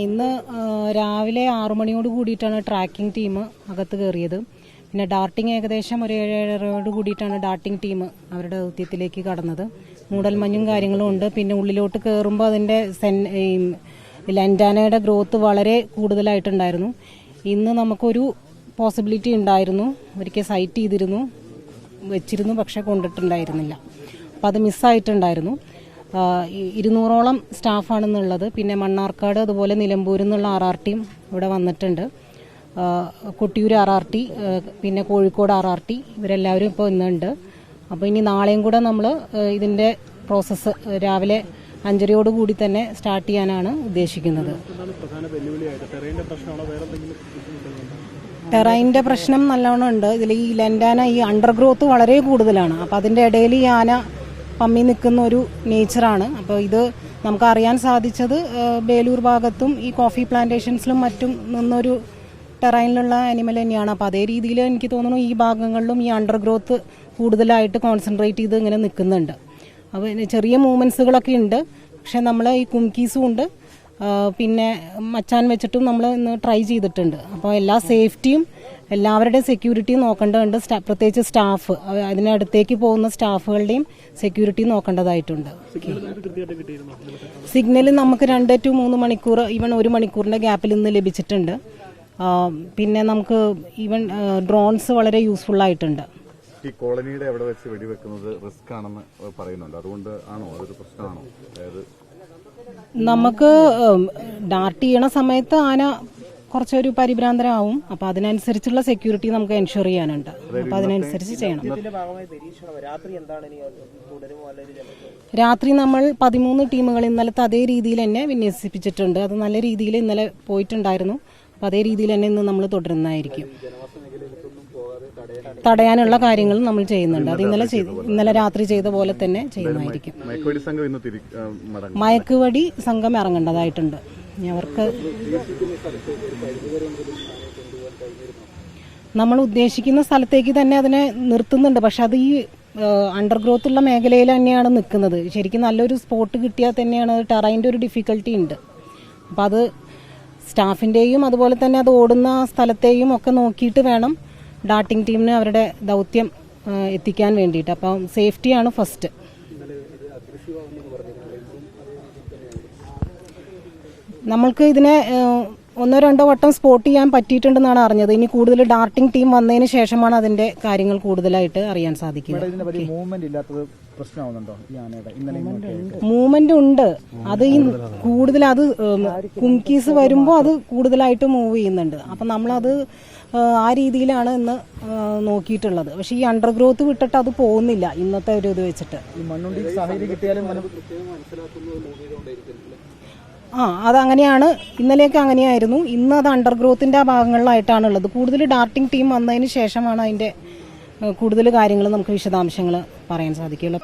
ഇന്ന് രാവിലെ ആറു മണിയോട് കൂടിയിട്ടാണ് ട്രാക്കിംഗ് ടീം അകത്ത് കയറിയത് പിന്നെ ഡാർട്ടിംഗ് ഏകദേശം ഒരു ഏഴ് ഏഴരയോട് കൂടിയിട്ടാണ് ഡാർട്ടിംഗ് ടീം അവരുടെ ദൗത്യത്തിലേക്ക് കടന്നത്. മൂടൽമഞ്ഞും കാര്യങ്ങളും ഉണ്ട്. പിന്നെ ഉള്ളിലോട്ട് കയറുമ്പോൾ അതിന്റെ സെൻ ലെൻഡാനയുടെ ഗ്രോത്ത് വളരെ കൂടുതലായിട്ടുണ്ടായിരുന്നു. ഇന്ന് നമുക്കൊരു പോസിബിലിറ്റി ഉണ്ടായിരുന്നു. ഒരിക്കൽ സൈറ്റ് ചെയ്തിരുന്നു വെച്ചിരുന്നു പക്ഷെ കൊണ്ടിട്ടുണ്ടായിരുന്നില്ല. അപ്പം അത് മിസ്സായിട്ടുണ്ടായിരുന്നു ഇരുന്നൂറോളം സ്റ്റാഫാണെന്നുള്ളത്. പിന്നെ മണ്ണാർക്കാട് അതുപോലെ നിലമ്പൂരിൽ നിന്നുള്ള ആർ ആർ ടിയും ഇവിടെ വന്നിട്ടുണ്ട്. കൊട്ടിയൂർ ആർ ആർ ടി പിന്നെ കോഴിക്കോട് ആർ ആർ ടി ഇവരെല്ലാവരും ഇപ്പോൾ ഇന്നുണ്ട്. അപ്പോൾ ഇനി നാളെയും കൂടെ നമ്മൾ ഇതിന്റെ പ്രോസസ്സ് രാവിലെ അഞ്ചരയോടുകൂടി തന്നെ സ്റ്റാർട്ട് ചെയ്യാനാണ് ഉദ്ദേശിക്കുന്നത്. ടെറൈന്റെ പ്രശ്നം നല്ലോണം ഉണ്ട്. ഇതിൽ ഈ ലെൻഡാന ഈ അണ്ടർഗ്രോത്ത് വളരെ കൂടുതലാണ്. അപ്പോൾ അതിന്റെ ഇടയിൽ ഈ ആന പമ്മി നിൽക്കുന്ന ഒരു നേച്ചറാണ്. അപ്പോൾ ഇത് നമുക്ക് അറിയാൻ സാധിച്ചത് ബേലൂർ ഭാഗത്തും ഈ കോഫി പ്ലാന്റേഷൻസിലും മറ്റും നിന്നൊരു ടെറൈനിലുള്ള അനിമൽ തന്നെയാണ്. അപ്പോൾ അതേ രീതിയിൽ എനിക്ക് തോന്നുന്നു ഈ ഭാഗങ്ങളിലും ഈ അണ്ടർഗ്രോത്ത് കൂടുതലായിട്ട് കോൺസെൻട്രേറ്റ് ചെയ്ത് ഇങ്ങനെ നിൽക്കുന്നുണ്ട്. അപ്പോൾ ചെറിയ മൂവ്മെന്റ്സുകളൊക്കെ ഉണ്ട്. പക്ഷെ നമ്മൾ ഈ കുംകീസും ഉണ്ട്. പിന്നെ മച്ചാൻ വെച്ചിട്ടും നമ്മൾ ഇന്ന് ട്രൈ ചെയ്തിട്ടുണ്ട്. അപ്പോൾ എല്ലാ സേഫ്റ്റിയും എല്ലാവരുടെയും സെക്യൂരിറ്റി നോക്കേണ്ടതുണ്ട്. പ്രത്യേകിച്ച് സ്റ്റാഫ് അതിനടുത്തേക്ക് പോകുന്ന സ്റ്റാഫുകളുടെയും സെക്യൂരിറ്റി നോക്കേണ്ടതായിട്ടുണ്ട്. സിഗ്നൽ നമുക്ക് രണ്ട് ടു മൂന്ന് മണിക്കൂർ ഈവൺ ഒരു മണിക്കൂറിന്റെ ഗ്യാപ്പിൽ നിന്ന് ലഭിച്ചിട്ടുണ്ട്. പിന്നെ നമുക്ക് ഈവൻ ഡ്രോൺസ് വളരെ യൂസ്ഫുൾ ആയിട്ടുണ്ട്. ഈ കോളനിയുടെ അവിടെ വെച്ച് വെടിവെക്കുന്നത് റിസ്ക് ആണെന്ന് പറയുന്നുണ്ട്. അതുകൊണ്ട് ആണോ? അതൊരു പ്രശ്നമാണോ? അതായത് നമുക്ക് ഡാർട്ട് ചെയ്യണ സമയത്ത് ആന കുറച്ചൊരു പരിഭ്രാന്തരാവും. അപ്പൊ അതിനനുസരിച്ചുള്ള സെക്യൂരിറ്റി നമുക്ക് എൻഷുർ ചെയ്യാനുണ്ട്. അപ്പൊ അതിനനുസരിച്ച് ചെയ്യണം. രാത്രി നമ്മൾ പതിമൂന്ന് ടീമുകൾ ഇന്നലത്തെ അതേ രീതിയിൽ തന്നെ വിന്യസിപ്പിച്ചിട്ടുണ്ട്. അത് നല്ല രീതിയിൽ ഇന്നലെ പോയിട്ടുണ്ടായിരുന്നു. അപ്പൊ അതേ രീതിയിൽ തന്നെ ഇന്ന് നമ്മൾ തുടരുന്നതായിരിക്കും. തടയാനുള്ള കാര്യങ്ങൾ നമ്മൾ ചെയ്യുന്നുണ്ട്. അത് ഇന്നലെ ഇന്നലെ രാത്രി ചെയ്ത പോലെ തന്നെ ചെയ്യുന്നതായിരിക്കും. മയക്കുവെടി സംഘം ഇറങ്ങേണ്ടതായിട്ടുണ്ട്. അവർക്ക് നമ്മൾ ഉദ്ദേശിക്കുന്ന സ്ഥലത്തേക്ക് തന്നെ അതിനെ നിർത്തുന്നുണ്ട്. പക്ഷെ അത് ഈ അണ്ടർഗ്രോത്ത് ഉള്ള മേഖലയിൽ തന്നെയാണ് നിൽക്കുന്നത്. ശരിക്കും നല്ലൊരു സ്പോട്ട് കിട്ടിയാൽ തന്നെയാണ് ടെറൈന്റെ ഒരു ഡിഫിക്കൽട്ടി ഉണ്ട്. അപ്പം അത് സ്റ്റാഫിന്റെയും അതുപോലെ തന്നെ അത് ഓടുന്ന സ്ഥലത്തെയും ഒക്കെ നോക്കിയിട്ട് വേണം ഡാർട്ടിംഗ് ടീമിന് അവരുടെ ദൗത്യം എത്തിക്കാൻ വേണ്ടിയിട്ട്. അപ്പം സേഫ്റ്റിയാണ് ഫസ്റ്റ് നമ്മൾക്ക് ഇതിനെ ഒന്നോ രണ്ടോ വട്ടം സ്പോട്ട് ചെയ്യാൻ പറ്റിയിട്ടുണ്ടെന്നാണ് അറിഞ്ഞത്. ഇനി കൂടുതൽ ഡാർട്ടിംഗ് ടീം വന്നതിന് ശേഷമാണ് അതിന്റെ കാര്യങ്ങൾ കൂടുതലായിട്ട് അറിയാൻ സാധിക്കുന്നത് മൂവ്മെന്റ് ഉണ്ട്. അത് ഈ കൂടുതൽ അത് കുംകീസ് വരുമ്പോൾ അത് കൂടുതലായിട്ട് മൂവ് ചെയ്യുന്നുണ്ട്. അപ്പം നമ്മളത് ആ രീതിയിലാണ് ഇന്ന് നോക്കിയിട്ടുള്ളത്. പക്ഷെ ഈ അണ്ടർഗ്രോത്ത് വിട്ടിട്ട് അത് പോകുന്നില്ല ഇന്നത്തെ ഒരു ഇത് വെച്ചിട്ട്. ആ അതങ്ങനെയാണ്. ഇന്നലെയൊക്കെ അങ്ങനെയായിരുന്നു. ഇന്ന് അത് അണ്ടർഗ്രോത്തിന്റെ ആ ഭാഗങ്ങളിലായിട്ടാണ് ഉള്ളത് കൂടുതൽ ഡാർട്ടിംഗ് ടീം വന്നതിന് ശേഷമാണ് അതിന്റെ കൂടുതൽ കാര്യങ്ങൾ നമുക്ക് വിശദാംശങ്ങൾ പറയാൻ സാധിക്കുള്ളൂ